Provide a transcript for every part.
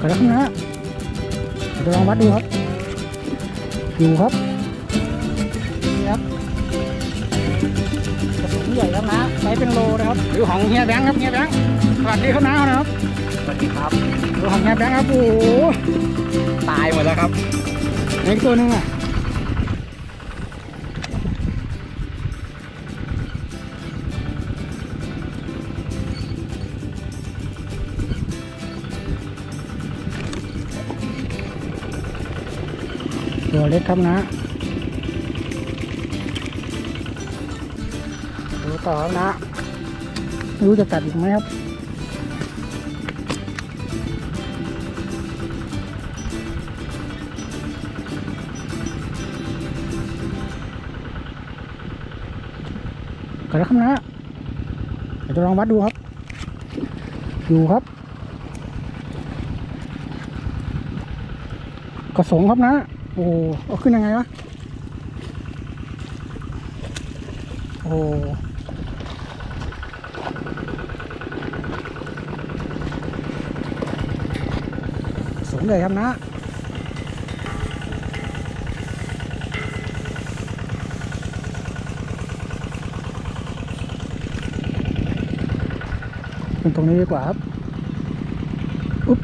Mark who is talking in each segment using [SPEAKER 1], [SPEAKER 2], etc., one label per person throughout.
[SPEAKER 1] กระดับนะเดี๋ยวลองวัดดูครับอยู่ครับนี่ครับกระสุนใหญ่ครับนะไซส์เป็นโลนะครับดูของเฮียแบงค์ครับเฮียแบงค์สวัสดีครับน้านะครับ
[SPEAKER 2] สวัสดีครับ
[SPEAKER 1] ดูของเฮียแบงค์ครับโอ้โห
[SPEAKER 2] ตายหมดแล้วครับ
[SPEAKER 1] เล็กตัวหนึงอะ ตัวเล็กครับนะดูต่อครับนะไม่รู้จะกัดอีกไหมครับกันแล้วครับนะเดี๋ยวจะลองวัดดูครับ อยู่ครับ กระสงครับนะ โอ้เอาขึ้นยังไงวะโอ้สูงเลยครับนะเป็นตรงนี้ดีกว่าครับ อุ๊บ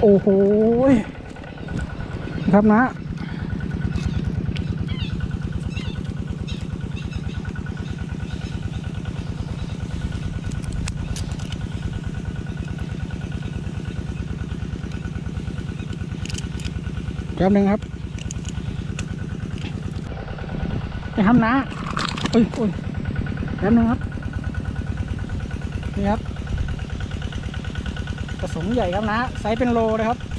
[SPEAKER 1] โอ้โห ครับนะแป๊บหนึงครับนี่ครับนะโอ้ยโอ้ยแป๊บหนึงครับ นี่ครับกระสงใหญ่ครับนะไซส์เป็นโลเลยครับ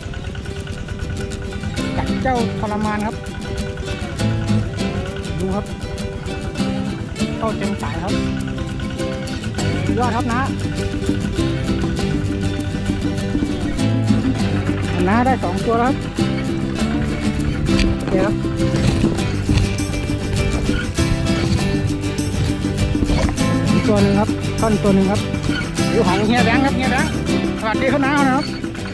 [SPEAKER 1] กัดเจ้าทรมานครับ ดูครับ เข้าเต็มสายครับสุดยอดครับนะนะได้สองตัวแล้วครับโอเคครับอีกตัวหนึ่งครับท่อนตัวหนึ่งครับดูของเฮียแบงค์ครับเฮียแบงค์สวัสดีครับน้านะครับ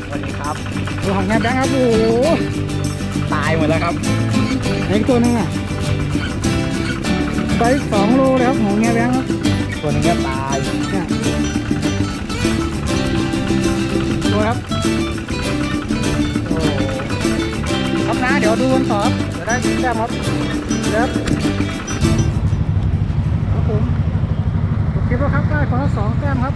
[SPEAKER 2] สวัสดีครับ
[SPEAKER 1] ดูของเฮียแบงค์ครับโอ้โห
[SPEAKER 2] ตายหมดแล้วครับ
[SPEAKER 1] อีกตัวหนึ่งอะไซส์สองโลเลยครับของเฮียแบงค์ครับ
[SPEAKER 2] ตัวนึงก็ตาย
[SPEAKER 1] เนี่ยดูครับโอ้ครับนะเดี๋ยวดูกันต่อครับเดี๋ยวได้แต้มครับเดี๋ยวครับครับผมผมคิดว่าครับได้คนละสองแต้มครับ